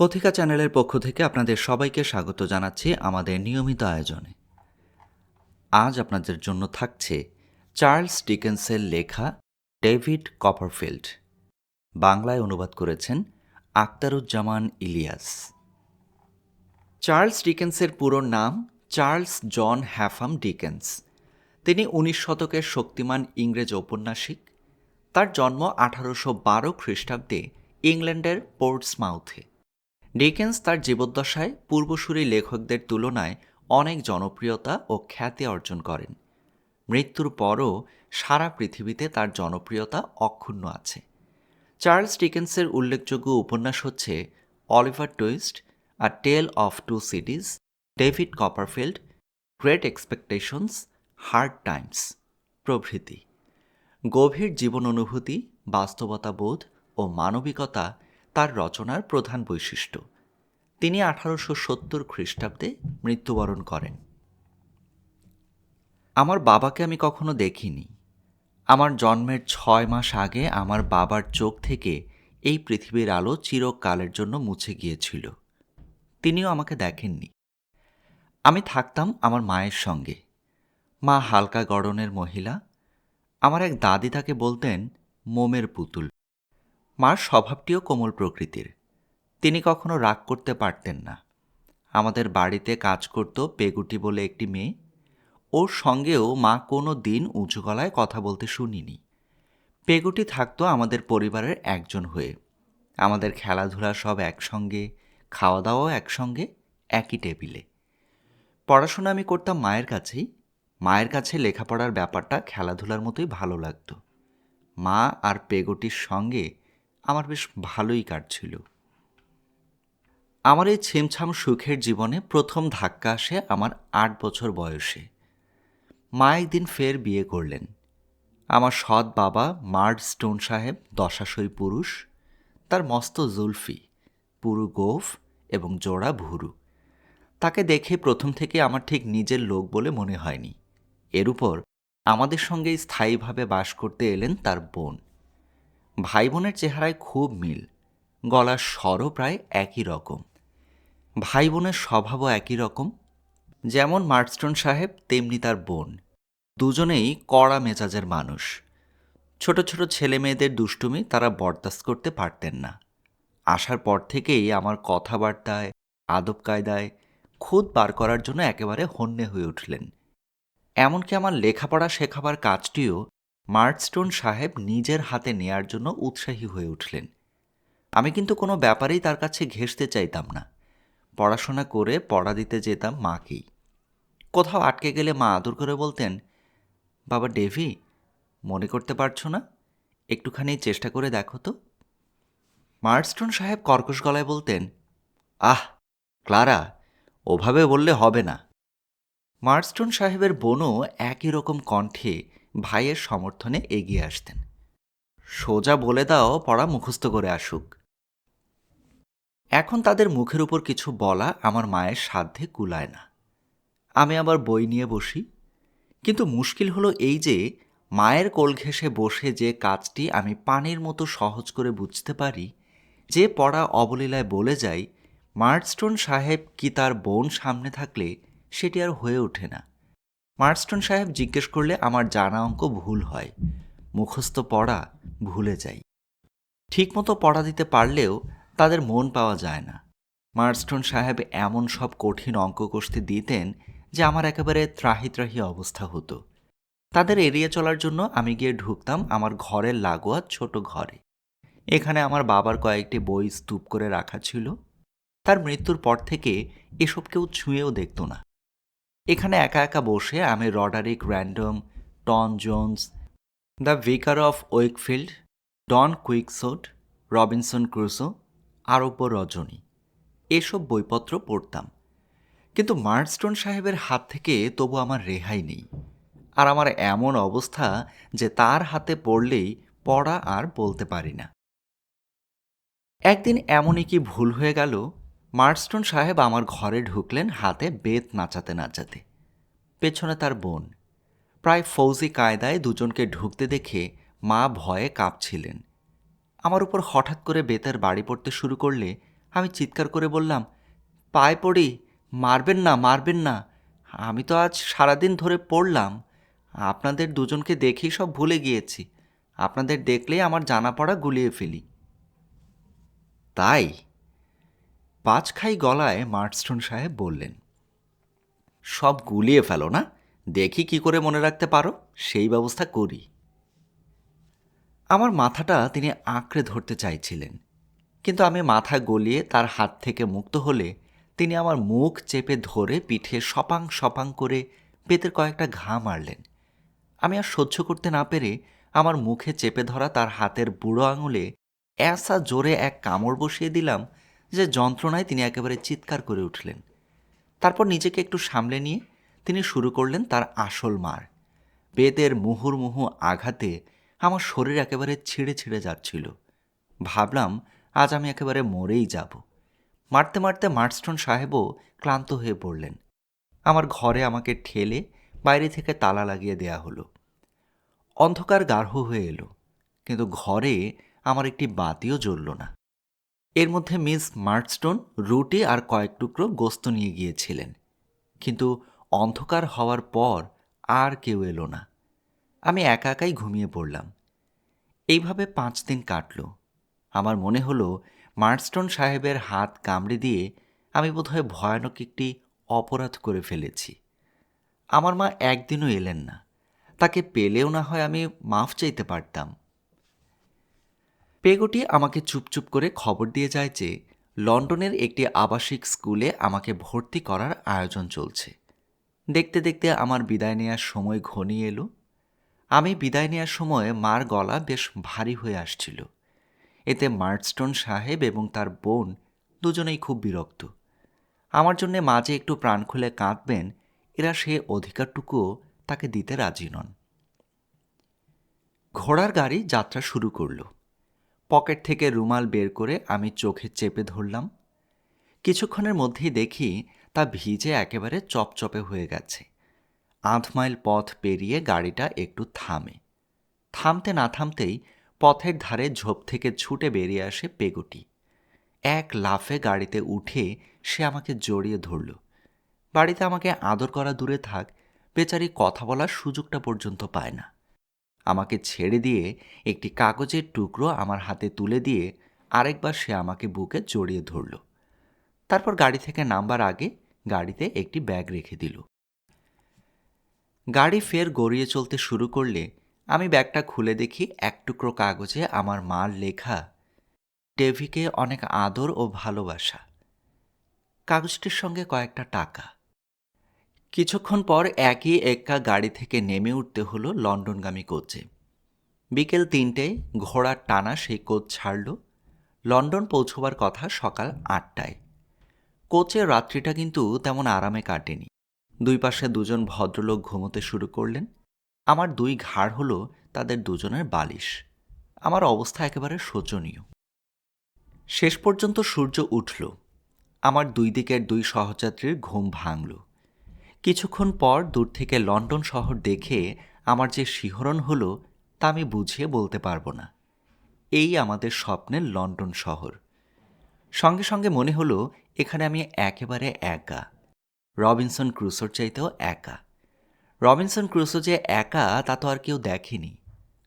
কথিকা চ্যানেলের পক্ষ থেকে আপনাদের সবাইকে স্বাগত জানাচ্ছি আমাদের নিয়মিত আয়োজনে। আজ আপনাদের জন্য থাকছে চার্লস ডিকেন্সের লেখা ডেভিড কপারফিল্ড, বাংলায় অনুবাদ করেছেন আক্তারুজ্জামান ইলিয়াস। চার্লস ডিকেন্সের পুরো নাম চার্লস জন হ্যাফাম ডিকেন্স। তিনি উনিশ শতকের শক্তিমান ইংরেজ ঔপন্যাসিক। তার জন্ম আঠারোশো বারো খ্রিস্টাব্দে ইংল্যান্ডের পোর্টসমাউথে। ডিকেন্স তার জীবদ্দশায় পূর্বসূরি লেখকদের তুলনায় অনেক জনপ্রিয়তা ও খ্যাতি অর্জন করেন। মৃত্যুর পরও সারা পৃথিবীতে তার জনপ্রিয়তা অক্ষুণ্ণ আছে। চার্লস ডিকেন্সের উল্লেখযোগ্য উপন্যাস হচ্ছে Oliver Twist A Tale of Two Cities David Copperfield Great Expectations Hard Times প্রভৃতি। গভীর জীবন অনুভূতি, বাস্তবতাবোধ ও মানবিকতা তার রচনার প্রধান বৈশিষ্ট্য। তিনি আঠারোশো সত্তর খ্রিস্টাব্দে মৃত্যুবরণ করেন। আমার বাবাকে আমি কখনো দেখিনি। আমার জন্মের ছয় মাস আগে আমার বাবার চোখ থেকে এই পৃথিবীর আলো চিরকালের জন্য মুছে গিয়েছিল। তিনিও আমাকে দেখেননি। আমি থাকতাম আমার মায়ের সঙ্গে। মা হালকা গড়নের মহিলা। আমার এক দাদি তাকে বলতেন, মোমের পুতুল। মার স্বভাবটিও কোমল প্রকৃতির। তিনি কখনো রাগ করতে পারতেন না। আমাদের বাড়িতে কাজ করত পেগুটি বলে একটি মেয়ে। ওর সঙ্গেও মা কোনো দিন উঁচু গলায় কথা বলতে শুনিনি। পেগুটি থাকতো আমাদের পরিবারের একজন হয়ে। আমাদের খেলাধুলা সব একসঙ্গে খাওয়া দাওয়াও একসঙ্গে, একই টেবিলে। পড়াশোনা আমি করতাম মায়ের কাছেই। মায়ের কাছে লেখাপড়ার ব্যাপারটা খেলাধুলার মতোই ভালো লাগতো। মা আর পেগোটির সঙ্গে আমার বেশ ভালোই কাটছিল। আমার এই ছেমছাম সুখের জীবনে প্রথম ধাক্কা আসে আমার আট বছর বয়সে। মা একদিন ফের বিয়ে করলেন। আমার সৎ বাবা মার্ড স্টোন সাহেব, দশাশই পুরুষ, তার মস্ত জুলফি, পুরু গোফ এবং জোড়া ভুরু। তাকে দেখে প্রথম থেকে আমার ঠিক নিজের লোক বলে মনে হয়নি। এর উপর আমাদের সঙ্গে স্থায়ীভাবে বাস করতে এলেন তার বোন। ভাই বোনের চেহারায় খুব মিল। গলার স্বরও প্রায় একই রকম। ভাই বোনের স্বভাবও একই রকম। যেমন মার্টস্টোন সাহেব, তেমনি তার বোন। দুজনেই কড়া মেজাজের মানুষ। ছোট ছোট ছেলে মেয়েদের দুষ্টুমি তারা বরদাস্ত করতে পারতেন না। আসার পর থেকেই আমার কথাবার্তায়, আদব কায়দায় খুদ বার করার জন্য একেবারে হন্যে হয়ে উঠলেন। এমনকি আমার লেখাপড়া শেখাবার কাজটিও মার্টস্টোন সাহেব নিজের হাতে নেয়ার জন্য উৎসাহী হয়ে উঠলেন। আমি কিন্তু কোনো ব্যাপারেই তার কাছে ঘেঁষতে চাইতাম না। পড়াশোনা করে পড়া দিতে যেতাম মাকেই। কোথাও আটকে গেলে মা আদর করে বলতেন, বাবা ডেভি, মনে করতে পারছ না? একটুখানি চেষ্টা করে দেখো তো। মার্টস্টোন সাহেব কর্কশ গলায় বলতেন, আহ, ক্লারা, ওভাবে বললে হবে না। মার্স্টোন সাহেবের বোনও একই রকম কণ্ঠে ভাইয়ের সমর্থনে এগিয়ে আসতেন। সোজা বলে দাও পড়া মুখস্থ করে আসুক। এখন তাদের মুখের উপর কিছু বলা আমার মায়ের সাধ্যে কুলায় না। আমি আবার বই নিয়ে বসি। কিন্তু মুশকিল হলো এই যে, মায়ের কোল ঘেঁষে বসে যে কাজটি আমি পানির মতো সহজ করে বুঝতে পারি, যে পড়া অবলীলায় বলে যাই মার্টস্টোন সাহেব কি তার বোন সামনে থাকলে সেটি আর হয়ে ওঠে না। মার্টস্টোন সাহেব জিজ্ঞেস করলে আমার জানা অঙ্ক ভুল হয়। মুখস্থ পড়া ভুলে যাই। ঠিকমতো পড়া দিতে পারলেও তাদের মন পাওয়া যায় না। মার্স্টন সাহেব এমন সব কঠিন অঙ্ক কষতে দিতেন যে আমার একেবারে ত্রাহি ত্রাহি অবস্থা হতো। তাদের এড়িয়ে চলার জন্য আমি গিয়ে ঢুকতাম আমার ঘরের লাগোয়া ছোট ঘরে। এখানে আমার বাবার কয়েকটি বই স্তূপ করে রাখা ছিল। তার মৃত্যুর পর থেকে এসব কেউ ছুঁয়েও দেখত না। এখানে একা একা বসে আমি Roderick, Random, Tom Jones, the Vicar of Wakefield, Don Quixote Robinson Crusoe আরব্য রজনী। এসব বইপত্র পড়তাম। কিন্তু মার্টস্টোন সাহেবের হাত থেকে তবু আমার রেহাই নেই। আর আমার এমন অবস্থা যে তার হাতে পড়লেই পড়া আর বলতে পারি না। একদিন এমনই কি ভুল হয়ে গেল? মার্টস্টোন সাহেব আমার ঘরে ঢুকলেন, হাতে বেত নাচাতে নাচাতে। পেছনে তার বোন। প্রায় ফৌজি কায়দায় দুজনকে ঢুকতে দেখে মা ভয়ে কাঁপছিলেন। আমার উপর হঠাৎ করে বেতের বাড়ি পড়তে শুরু করলে আমি চিৎকার করে বললাম, পায়ে পড়ি, মারবেন না মারবেন না। আমি তো আজ সারাদিন ধরে পড়লাম। আপনাদের দুজনকে দেখেই সব ভুলে গিয়েছি। আপনাদের দেখলেই আমার জানা পড়া গুলিয়ে ফেলি। তাই? পাঁচখাই গলায় মার্টস্টোন সাহেব বললেন, সব গুলিয়ে ফেলো না, দেখি কি করে মনে রাখতে পারো, সেই ব্যবস্থা করি। আমার মাথাটা তিনি আঁকড়ে ধরতে চাইছিলেন, কিন্তু আমি মাথা গলিয়ে তার হাত থেকে মুক্ত হলে তিনি আমার মুখ চেপে ধরে পিঠে সপাং সপাং করে পেতের কয়েকটা ঘা মারলেন। আমি আর সহ্য করতে না পেরে আমার মুখে চেপে ধরা তার হাতের বুড়ো আঙুলে এসা জোরে এক কামড় বসিয়ে দিলাম যে যন্ত্রণায় তিনি একেবারে চিৎকার করে উঠলেন। তারপর নিজেকে একটু সামলে নিয়ে তিনি শুরু করলেন তার আসল মার। বেদের মুহুর্মুহু আঘাতে আমার শরীর একেবারে ছিঁড়ে ছিঁড়ে যাচ্ছিল। ভাবলাম, আজ আমি একেবারে মরেই যাব। মারতে মারতে মার্টস্টোন সাহেবও ক্লান্ত হয়ে পড়লেন। আমার ঘরে আমাকে ঠেলে বাইরে থেকে তালা লাগিয়ে দেয়া হলো। অন্ধকার গাঢ় হয়ে এলো, কিন্তু ঘরে আমার একটি বাতিও জ্বলল না। এর মধ্যে মিস মার্টস্টোন রুটি আর কয়েক টুকরো গোস্ত নিয়ে গিয়েছিলেন। কিন্তু অন্ধকার হওয়ার পর আর কেউ এলো না। আমি একা একাই ঘুমিয়ে পড়লাম। এইভাবে পাঁচ দিন কাটল। আমার মনে হলো মার্টস্টোন সাহেবের হাত কামড়ে দিয়ে আমি বোধহয় ভয়ানক একটি অপরাধ করে ফেলেছি। আমার মা একদিনও এলেন না। তাকে পেলেও না হয় আমি মাফ চাইতে পারতাম। পেগোটি আমাকে চুপচুপ করে খবর দিয়ে যায় যে, লন্ডনের একটি আবাসিক স্কুলে আমাকে ভর্তি করার আয়োজন চলছে। দেখতে দেখতে আমার বিদায় নেওয়ার সময় ঘনিয়ে এলো। আমি বিদায় নেওয়ার সময় মার গলা বেশ ভারী হয়ে আসছিল। এতে মার্টস্টোন সাহেব এবং তার বোন দুজনেই খুব বিরক্ত। আমার জন্য মাঝে একটু প্রাণ খুলে কাঁদবেন, এরা সে অধিকারটুকুও তাকে দিতে রাজি নন। ঘোড়ার গাড়ি যাত্রা শুরু করল। পকেট থেকে রুমাল বের করে আমি চোখে চেপে ধরলাম। কিছুক্ষণের মধ্যেই দেখি তা ভিজে একেবারে চপচপে হয়ে গেছে। আধ মাইল পথ পেরিয়ে গাড়িটা একটু থামে। থামতে না থামতেই পথের ধারে ঝোপ থেকে ছুটে বেরিয়ে আসে পেগুটি। এক লাফে গাড়িতে উঠে সে আমাকে জড়িয়ে ধরল। বাড়িতে আমাকে আদর করা দূরে থাক, বেচারি কথা বলার সুযোগটা পর্যন্ত পায় না। আমাকে ছেড়ে দিয়ে একটি কাগজের টুকরো আমার হাতে তুলে দিয়ে আরেকবার সে আমাকে বুকে জড়িয়ে ধরল। তারপর গাড়ি থেকে নামবার আগে গাড়িতে একটি ব্যাগ রেখে দিল। গাড়ি ফের গড়িয়ে চলতে শুরু করলে আমি ব্যাগটা খুলে দেখি এক টুকরো কাগজে আমার মার লেখা টেভিকে অনেক আদর ও ভালোবাসা। কাগজটির সঙ্গে কয়েকটা টাকা। কিছুক্ষণ পর একই এক্কা গাড়ি থেকে নেমে উঠতে হলো লন্ডনগামী কোচে। বিকেল তিনটেয় ঘোড়ার টানা সেই কোচ ছাড়ল। লন্ডন পৌঁছবার কথা সকাল আটটায়। কোচের রাত্রিটা কিন্তু তেমন আরামে কাটেনি। দুই পাশে দুজন ভদ্রলোক ঘুমোতে শুরু করলেন। আমার দুই ঘাড় হলো তাদের দুজনের বালিশ। আমার অবস্থা একেবারে শোচনীয়। শেষ পর্যন্ত সূর্য উঠল। আমার দুই দিকের দুই সহযাত্রীর ঘুম ভাঙল। কিছুক্ষণ পর দূর থেকে লন্ডন শহর দেখে আমার যে শিহরণ হলো, তা আমি বুঝিয়ে বলতে পারব না। এই আমাদের স্বপ্নের লন্ডন শহর। সঙ্গে সঙ্গে মনে হলো, এখানে আমি একেবারে একা। রবিনসন ক্রুসোর চাইতেও একা। রবিনসন ক্রুসো যে একা, তা তো আর কেউ দেখেনি।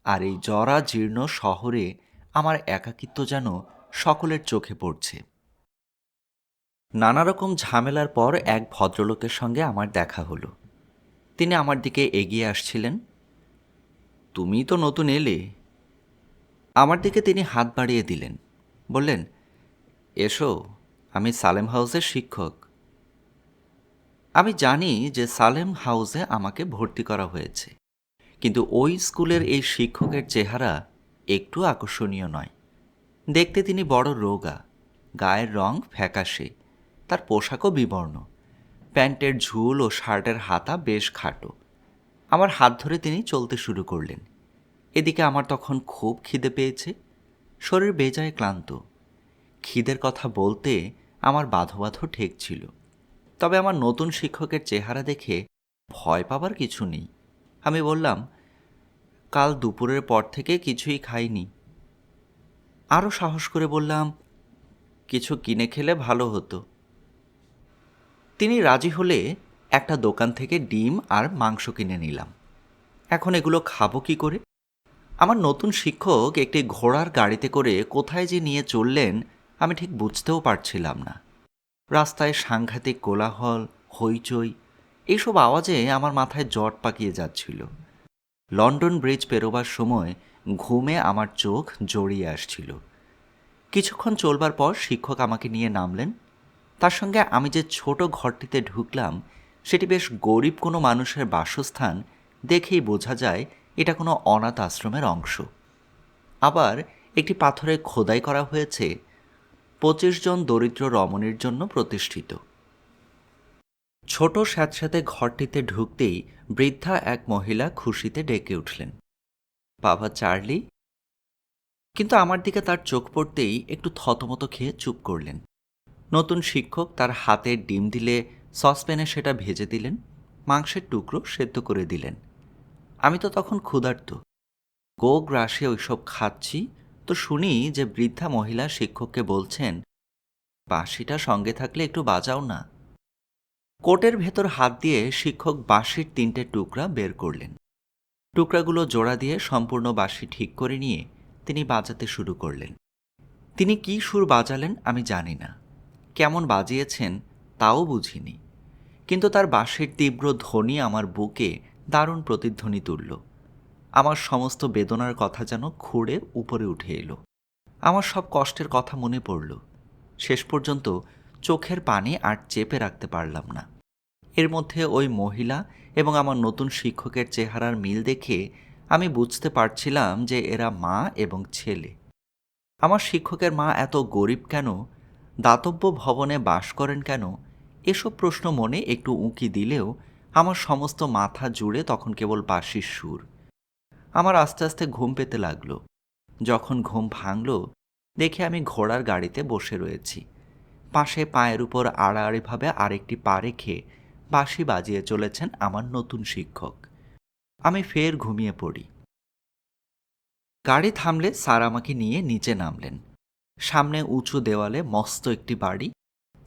আর এই জরা জীর্ণ শহরে আমার একাকিত্ব যেন সকলের চোখে পড়ছে। নানা রকম ঝামেলার পর এক ভদ্রলোকের সঙ্গে আমার দেখা হলো। তিনি আমার দিকে এগিয়ে আসছিলেন। তুমি তো নতুন এলে। আমার দিকে তিনি হাত বাড়িয়ে দিলেন। বললেন, এসো, আমি সালেম হাউসের শিক্ষক। আমি জানি যে সালেম হাউসে আমাকে ভর্তি করা হয়েছে, কিন্তু ওই স্কুলের এই শিক্ষকের চেহারা একটু আকর্ষণীয় নয়। দেখতে তিনি বড় রোগা, গায়ের রং ফ্যাকাশে তার পোশাকও বিবর্ণ। প্যান্টের ঝুল ও শার্টের হাতা বেশ খাটো। আমার হাত ধরে তিনি চলতে শুরু করলেন। এদিকে আমার তখন খুব খিদে পেয়েছে। শরীর বেজায় ক্লান্ত। খিদের কথা বলতে আমার বাধো বাধো ঠেক ছিল। তবে আমার নতুন শিক্ষকের চেহারা দেখে ভয় পাবার কিছু নেই। আমি বললাম, কাল দুপুরের পর থেকে কিছুই খাইনি। আরও সাহস করে বললাম, কিছু কিনে খেলে ভালো হতো। তিনি রাজি হলে একটা দোকান থেকে ডিম আর মাংস কিনে নিলাম। এখন এগুলো খাব কি করে? আমার নতুন শিক্ষক একটি ঘোড়ার গাড়িতে করে কোথায় যে নিয়ে চললেন আমি ঠিক বুঝতেও পারছিলাম না। রাস্তায় সাংঘাতিক কোলাহল, হইচই এইসব আওয়াজে আমার মাথায় জট পাকিয়ে যাচ্ছিল। লন্ডন ব্রিজ পেরোবার সময় ঘুমে আমার চোখ জড়িয়ে আসছিল। কিছুক্ষণ চলবার পর শিক্ষক আমাকে নিয়ে নামলেন। তার সঙ্গে আমি যে ছোট ঘরটিতে ঢুকলাম, সেটি বেশ গরিব কোনো মানুষের বাসস্থান দেখেই বোঝা যায় এটা কোনো অনাথ আশ্রমের অংশ। আবার একটি পাথরে খোদাই করা হয়েছে পঁচিশ জন দরিদ্র রমণীর জন্য প্রতিষ্ঠিত। ছোট স্যাঁতস্যাঁতে ঘরটিতে ঢুকতেই বৃদ্ধা এক মহিলা খুশিতে ডেকে উঠলেন। বাবা চার্লি? কিন্তু আমার দিকে তার চোখ পড়তেই একটু থতমত খেয়ে চুপ করলেন। নতুন শিক্ষক তার হাতে ডিম দিলে সসপ্যানে সেটা ভেজে দিলেন, মাংসের টুকরো সেদ্ধ করে দিলেন। আমি তো তখন ক্ষুধার্ত। গো গ্রাসে ওইসব খাচ্ছি, তো শুনি যে বৃদ্ধা মহিলা শিক্ষককে বলছেন, বাঁশিটা সঙ্গে থাকলে একটু বাজাও না। কোটের ভেতর হাত দিয়ে শিক্ষক বাঁশির তিনটে টুকরা বের করলেন। টুকরাগুলো জোড়া দিয়ে সম্পূর্ণ বাঁশি ঠিক করে নিয়ে তিনি বাজাতে শুরু করলেন। তিনি কি সুর বাজালেন আমি জানি না। কেমন বাজিয়েছেন তাও বুঝিনি। কিন্তু তার বাঁশির তীব্র ধ্বনি আমার বুকে দারুণ প্রতিধ্বনি তুলল। আমার সমস্ত বেদনার কথা যেন খুঁড়ে উপরে উঠে এলো। আমার সব কষ্টের কথা মনে পড়ল। শেষ পর্যন্ত চোখের পানি আর চেপে রাখতে পারলাম না। এর মধ্যে ওই মহিলা এবং আমার নতুন শিক্ষকের চেহারার মিল দেখে আমি বুঝতে পারছিলাম যে এরা মা এবং ছেলে। আমার শিক্ষকের মা এত গরিব কেন? দাতব্য ভবনে বাস করেন কেন? এসব প্রশ্ন মনে একটু উঁকি দিলেও আমার সমস্ত মাথা জুড়ে তখন কেবল বাঁশির সুর। আমার আস্তে আস্তে ঘুম পেতে লাগল। যখন ঘুম ভাঙল, দেখে আমি ঘোড়ার গাড়িতে বসে রয়েছি। পাশে পায়ের উপর আড়াআড়িভাবে আরেকটি পা রেখে বাঁশি বাজিয়ে চলেছেন আমার নতুন শিক্ষক। আমি ফের ঘুমিয়ে পড়ি। গাড়ি থামলে স্যার আমাকে নিয়ে নিচে নামলেন। সামনে উঁচু দেওয়ালে মস্ত একটি বাড়ি,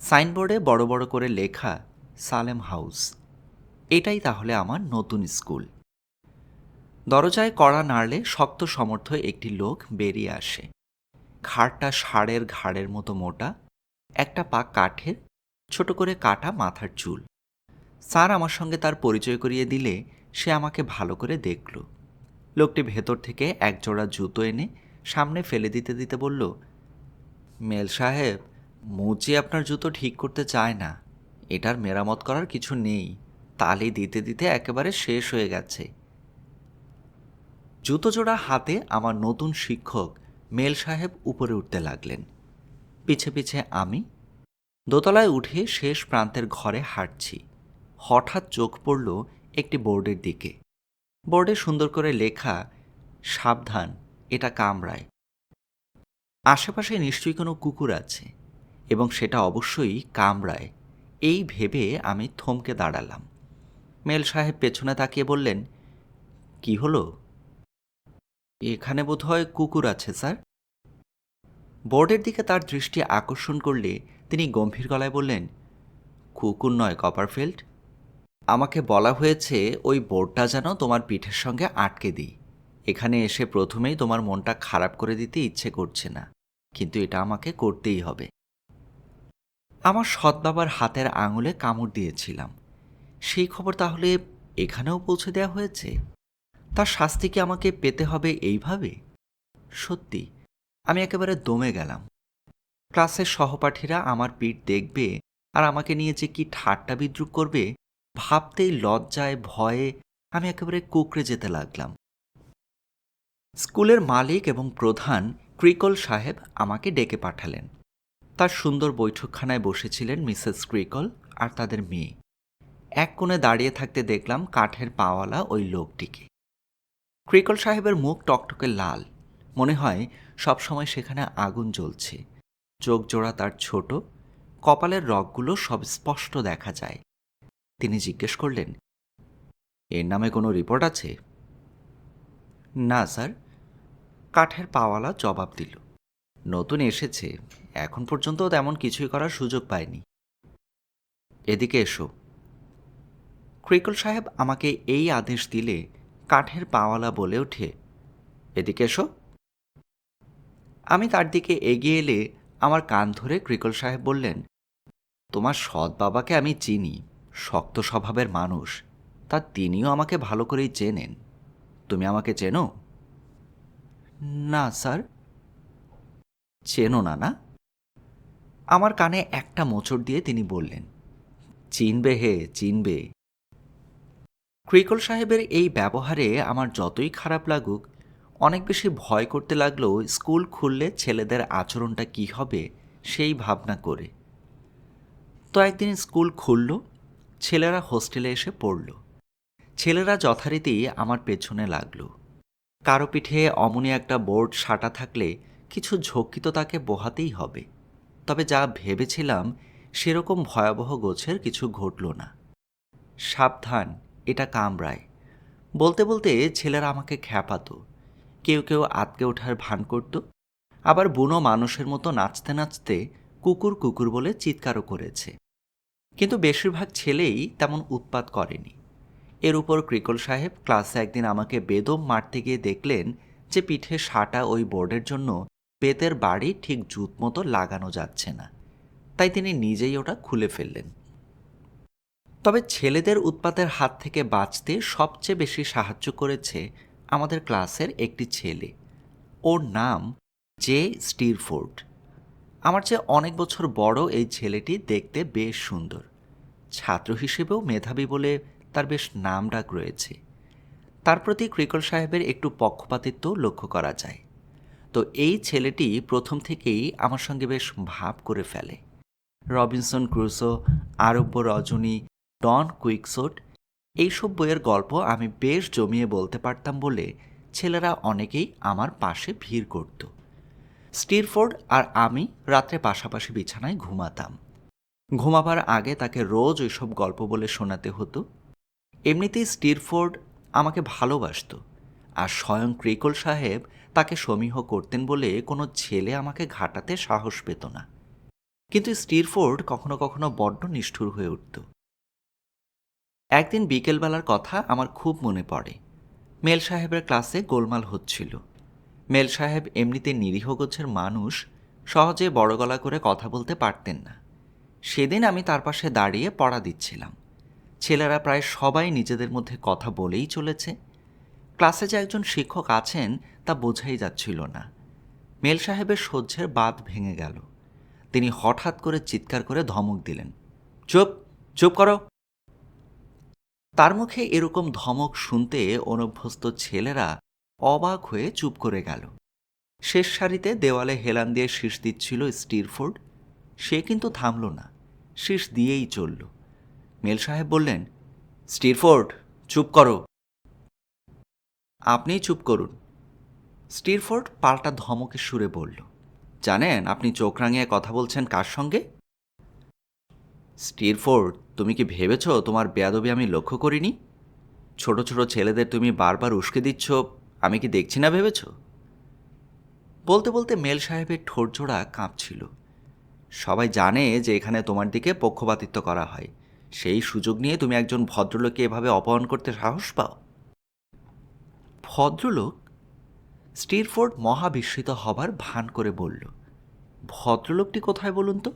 সাইনবোর্ডে বড় বড় করে লেখা, সালেম হাউস। এটাই তাহলে আমার নতুন স্কুল। দরজায় কড়া নাড়লে শক্ত সমর্থ একটি লোক বেরিয়ে আসে। ঘাড়টা ষাঁড়ের ঘাড়ের মতো মোটা, একটা পা কাঠের, ছোট করে কাটা মাথার চুল। স্যার আমার সঙ্গে তার পরিচয় করিয়ে দিলে সে আমাকে ভালো করে দেখল। লোকটি ভেতর থেকে এক জোড়া জুতো এনে সামনে ফেলে দিতে দিতে বলল মেল সাহেব, মুচি আপনার জুতো ঠিক করতে চায় না। এটার মেরামত করার কিছু নেই। তালি দিতে দিতে একেবারে শেষ হয়ে গেছে। জুতো জোড়া হাতে আমার নতুন শিক্ষক মেল সাহেব উপরে উঠতে লাগলেন। পিছে পিছে আমি দোতলায় উঠে শেষ প্রান্তের ঘরে হাঁটছি। হঠাৎ চোখ পড়ল একটি বোর্ডের দিকে। বোর্ডে সুন্দর করে লেখা, সাবধান, এটা কামড়ায় আশেপাশে নিশ্চয়ই কোনো কুকুর আছে এবং সেটা অবশ্যই কামড়ায়। এই ভেবে আমি থমকে দাঁড়ালাম। মেল সাহেব পেছনে তাকিয়ে বললেন, কি হলো? এখানে বোধহয় কুকুর আছে, স্যার। বোর্ডের দিকে তার দৃষ্টি আকর্ষণ করলে তিনি গম্ভীর গলায় বললেন, কুকুর নয়, কপারফিল্ড। আমাকে বলা হয়েছে ওই বোর্ডটা যেন তোমার পিঠের সঙ্গে আটকে দিই। এখানে এসে প্রথমেই তোমার মনটা খারাপ করে দিতে ইচ্ছে করছে না। কিন্তু এটা আমাকে করতেই হবে। আমার সৎ বাবার হাতের আঙুলে কামড় দিয়েছিলাম। সেই খবর তাহলে এখানেও পৌঁছে দেওয়া হয়েছে? তার শাস্তি কি আমাকে পেতে হবে এইভাবে? সত্যি, আমি একেবারে দমে গেলাম। ক্লাসের সহপাঠীরা আমার পিঠ দেখবে আর আমাকে নিয়ে যে কি ঠাট্টা বিদ্রুপ করবে, ভাবতেই লজ্জায়, ভয়ে আমি একেবারে কুকড়ে যেতে লাগলাম। স্কুলের মালিক এবং প্রধান ক্রিকল সাহেব আমাকে ডেকে পাঠালেন। তার সুন্দর বৈঠকখানায় বসেছিলেন মিসেস ক্রিকল আর তাদের মেয়ে। এক কোণে দাঁড়িয়ে থাকতে দেখলাম কাঠের পাওয়ালা ওই লোকটিকে। ক্রিকল সাহেবের মুখ টকটকে লাল। মনে হয় সবসময় সেখানে আগুন জ্বলছে। চোখ জোড়া তার ছোট। কপালের রগগুলো সব স্পষ্ট দেখা যায়। তিনি জিজ্ঞেস করলেন, এর নামে কোনো রিপোর্ট আছে? না, স্যার। কাঠের পাওয়ালা জবাব দিল। নতুন এসেছে, এখন পর্যন্ত তেমন কিছুই করার সুযোগ পাইনি এদিকে এসো। ক্রিকল সাহেব আমাকে এই আদেশ দিলে কাঠের পাওয়ালা বলে ওঠে। এদিকে এসো। আমি তার দিকে এগিয়ে এলে আমার কান ধরে ক্রিকল সাহেব বললেন, তোমার সৎ বাবাকে আমি চিনি, শক্ত স্বভাবের মানুষ, তা তিনিও আমাকে ভালো করেই চেনেন। তুমি আমাকে চেনো? না, স্যার। চেনো না না? আমার কানে একটা মোচড় দিয়ে তিনি বললেন, চিনবে হে, চিনবে। ক্রিকল সাহেবের এই ব্যবহারে আমার যতই খারাপ লাগুক, অনেক বেশি ভয় করতে লাগল স্কুল খুললে ছেলেদের আচরণটা কি হবে সেই ভাবনা করে। তো একদিন স্কুল খুলল, ছেলেরা হোস্টেলে এসে পড়ল। ছেলেরা যথারীতি আমার পেছনে লাগল। কারও পিঠে অমনি একটা বোর্ড সাটা থাকলে কিছু ঝক্কি তো তাকে বোহাতেই হবে। তবে যা ভেবেছিলাম, সেরকম ভয়াবহ গোছের কিছু ঘটল না। সাবধান, এটা কামড়ায়। বলতে বলতে ছেলেরা আমাকে খ্যাপাতো। কেউ কেউ আতকে ওঠার ভান করত। আবার বুনো মানুষের মতো নাচতে নাচতে কুকুর কুকুর বলে চিৎকারও করেছে। কিন্তু বেশিরভাগ ছেলেই তেমন উৎপাত করেনি। এর উপর ক্রিকল সাহেব ক্লাসে একদিন আমাকে বেদম মারতে গিয়ে দেখলেন যে পিঠে সাটা ওই বোর্ডের জন্য বেতের বাড়ি ঠিক জুত মতো লাগানো যাচ্ছে না। তাই তিনি নিজেই ওটা খুলে ফেললেন। তবে ছেলেদের উৎপাতের হাত থেকে বাঁচতে সবচেয়ে বেশি সাহায্য করেছে আমাদের ক্লাসের একটি ছেলে। ওর নাম জে স্টিরফোর্ড। আমার চেয়ে অনেক বছর বড় এই ছেলেটি দেখতে বেশ সুন্দর। ছাত্র হিসেবেও মেধাবী বলে তার বেশ নাম ডাক রয়েছে। তার প্রতি ক্রিকল সাহেবের একটু পক্ষপাতিত্ব লক্ষ্য করা যায়। তো এই ছেলেটি প্রথম থেকেই আমার সঙ্গে বেশ ভাব করে ফেলে। রবিনসন ক্রুসো, আরব্য রজনী, ডন কুইকসোট এইসব বইয়ের গল্প আমি বেশ জমিয়ে বলতে পারতাম বলে ছেলেরা অনেকেই আমার পাশে ভিড় করত। স্টিরফোর্ড আর আমি রাত্রে পাশাপাশি বিছানায় ঘুমাতাম। ঘুমাবার আগে তাকে রোজ ওইসব গল্প বলে শোনাতে হতো। এমনিতেই স্টিরফোর্ড আমাকে ভালোবাসত আর স্বয়ং ক্রিকল সাহেব তাকে সমীহ করতেন বলে কোনো ছেলে আমাকে ঘাটাতে সাহস পেত না। কিন্তু স্টিরফোর্ড কখনো কখনো বড্ড নিষ্ঠুর হয়ে উঠত। একদিন বিকেলবেলার কথা আমার খুব মনে পড়ে। মেল সাহেবের ক্লাসে গোলমাল হচ্ছিল। মেল সাহেব এমনিতে নিরীহ গোছের মানুষ, সহজে বড় গলা করে কথা বলতে পারতেন না। সেদিন আমি তার পাশে দাঁড়িয়ে পড়া দিচ্ছিলাম। ছেলেরা প্রায় সবাই নিজেদের মধ্যে কথা বলেই চলেছে। ক্লাসে যে একজন শিক্ষক আছেন, তা বোঝাই যাচ্ছিল না। মেল সাহেবের সহ্যের বাঁধ ভেঙে গেল। তিনি হঠাৎ করে চিৎকার করে ধমক দিলেন, চুপ চুপ করো! তার মুখে এরকম ধমক শুনতে অনভ্যস্ত ছেলেরা অবাক হয়ে চুপ করে গেল। শেষ সারিতে দেওয়ালে হেলান দিয়ে শীষ দিচ্ছিল স্টিরফোর্ড। সে কিন্তু থামল না, শীষ দিয়েই চলল। মেল সাহেব বললেন, স্টিরফোর্ড, চুপ করো। আপনিই চুপ করুন। স্টিরফোর্ড পাল্টা ধমকে সুরে বলল, জানেন, আপনি চোখ রাঙিয়ে কথা বলছেন কার সঙ্গে? স্টিরফোর্ড, তুমি কি ভেবেছ তোমার বেয়াদবি আমি লক্ষ্য করিনি? ছোট ছোট ছেলেদের তুমি বারবার উস্কে দিচ্ছ, আমি কি দেখছি না ভেবেছ? বলতে বলতে মেল সাহেবের ঠোঁটজোড়া কাঁপছিল। সবাই জানে যে এখানে তোমার দিকে পক্ষপাতিত্ব করা হয়। সেই সুযোগ নিয়ে তুমি একজন ভদ্রলোককে এভাবে অপহরণ করতে সাহস পাও? ভদ্রলোক স্টিরফোর্ড মহাবিস্মিত হবার ভান করে বলল, ভদ্রলোকটি কোথায় বলুন তো?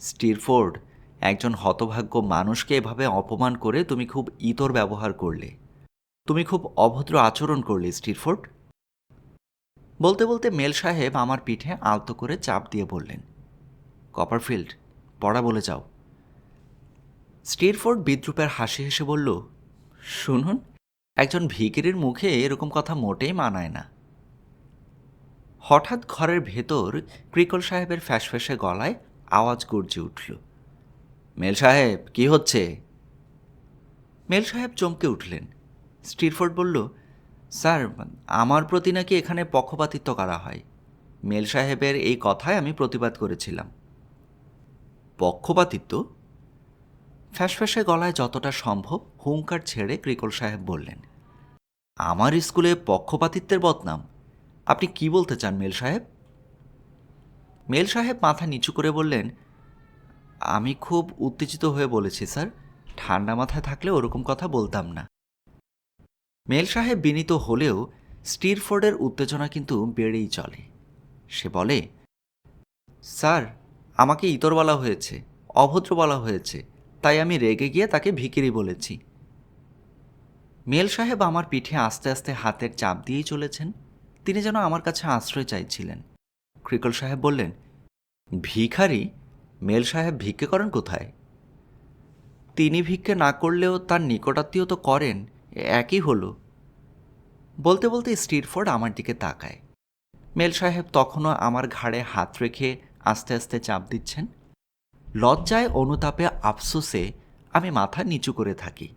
স্টিরফোর্ড একজন হতভাগ্য মানুষকে এভাবে অপমান করে তুমি খুব ইতর ব্যবহার করলে। তুমি খুব অভদ্র আচরণ করলে স্টিরফোর্ড বলতে বলতে মেল সাহেব আমার পিঠে আলতো করে চাপ দিয়ে বললেন, কপারফিল্ড, পড়া বলে যাও। স্টিরফোর্ড বিদ্রুপের হাসি হেসে বলল, শুনুন, একজন ভিকিরির মুখে এরকম কথা মোটেই মানায় না। হঠাৎ ঘরের ভেতর ক্রিকল সাহেবের ফ্যাসফ্যাসে গলায় আওয়াজ গর্জে উঠল, মেল সাহেব, কি হচ্ছে? মেল সাহেব চমকে উঠলেন। স্টিরফোর্ড বলল, স্যার, আমার প্রতি নাকি এখানে পক্ষপাতিত্ব করা হয়। মেল সাহেবের এই কথায় আমি প্রতিবাদ করেছিলাম। পক্ষপাতিত্ব? ফ্যাসফ্যাসে গলায় যতটা সম্ভব হুঙ্কার ছেড়ে ক্রিকল সাহেব বললেন, আমার স্কুলে পক্ষপাতিত্বের বদনাম। আপনি কি বলতে চান, মেল সাহেব? মেল সাহেব মাথা নিচু করে বললেন, আমি খুব উত্তেজিত হয়ে বলেছি, স্যার। ঠান্ডা মাথায় থাকলে ওরকম কথা বলতাম না। মেল সাহেব বিনীত হলেও স্টিরফোর্ডের উত্তেজনা কিন্তু বেড়েই চলে। সে বলে, স্যার, আমাকে ইতর বলা হয়েছে অভদ্র বলা হয়েছে। তাই আমি রেগে গিয়ে তাকে ভিকিরি বলেছি। মেল সাহেব আমার পিঠে আস্তে আস্তে হাতের চাপ দিয়েই চলেছেন। তিনি যেন আমার কাছে আশ্রয় চাইছিলেন। ক্রিকল সাহেব বললেন, ভিখারি? মেল সাহেব ভিক্ষে করেন কোথায়? তিনি ভিক্ষে না করলেও তার নিকটাত্মীয় তো করেন, একই হলো। বলতে বলতে স্টিরফোর্ড আমার দিকে তাকায়। মেল সাহেব তখনও আমার ঘাড়ে হাত রেখে আস্তে আস্তে চাপ দিচ্ছেন। লজ্জায় অনুতাপে আফসোসে আমি মাথা নিচু করে থাকি।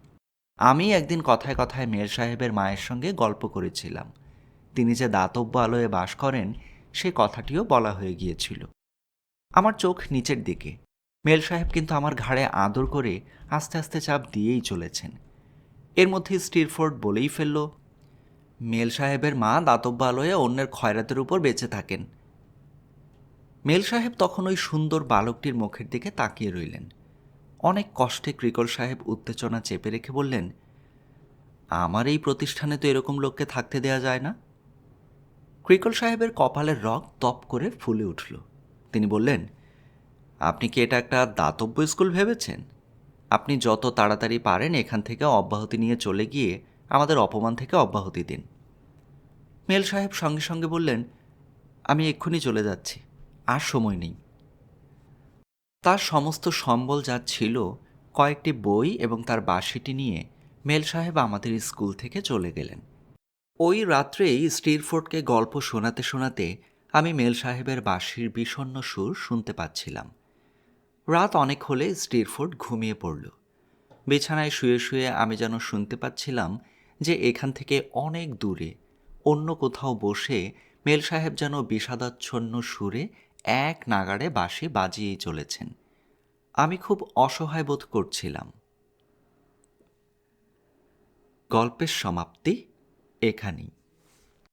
আমি একদিন কথায় কথায় মেল সাহেবের মায়ের সঙ্গে গল্প করেছিলাম। তিনি যে দাতব্য আলোয় বাস করেন, সে কথাটিও বলা হয়ে গিয়েছিল। আমার চোখ নিচের দিকে। মেল সাহেব কিন্তু আমার ঘাড়ে আদর করে আস্তে আস্তে চাপ দিয়েই চলেছেন। এর মধ্যে স্টিরফোর্ড বলেই ফেলল মেল সাহেবের মা দাতব্য আলোয়ে অন্যের খয়রাতের উপর বেঁচে থাকেন। মেল সাহেব তখন ওই সুন্দর বালকটির মুখের দিকে তাকিয়ে রইলেন। অনেক কষ্টে ক্রিকল সাহেব উত্তেজনা চেপে রেখে বললেন, আমার এই প্রতিষ্ঠানে তো এরকম লোককে থাকতে দেয়া যায় না? ক্রিকল সাহেবের কপালের রক তপ করে ফুলে উঠল। তিনি বললেন, আপনি কি এটা একটা দাতব্য স্কুল ভেবেছেন? আপনি যত তাড়াতাড়ি পারেন এখান থেকে অব্যাহতি নিয়ে চলে গিয়ে আমাদের অপমান থেকে অব্যাহতি দিন। মেল সাহেব সঙ্গে সঙ্গে বললেন, আমি এক্ষুনি চলে যাচ্ছি। আর সময় নেই। তার সমস্ত সম্বল যা ছিল, কয়েকটি বই এবং তার বাঁশিটি নিয়ে মেল সাহেব আমাদের স্কুল থেকে চলে গেলেন। ওই রাত্রেই স্টিরফোর্ডকে গল্প শোনাতে শোনাতে আমি মেল সাহেবের বাঁশির বিষণ্ণ সুর শুনতে পাচ্ছিলাম। রাত অনেক হলে স্টিরফোর্ড ঘুমিয়ে পড়ল। বিছানায় শুয়ে শুয়ে আমি যেন শুনতে পাচ্ছিলাম যে এখান থেকে অনেক দূরে, অন্য কোথাও বসে মেল সাহেব যেন বিষাদাচ্ছন্ন সুরে এক নাগাড়ে বাঁশি বাজিয়েই চলেছেন। আমি খুব অসহায় বোধ করছিলাম। গল্পের সমাপ্তি এখানেই।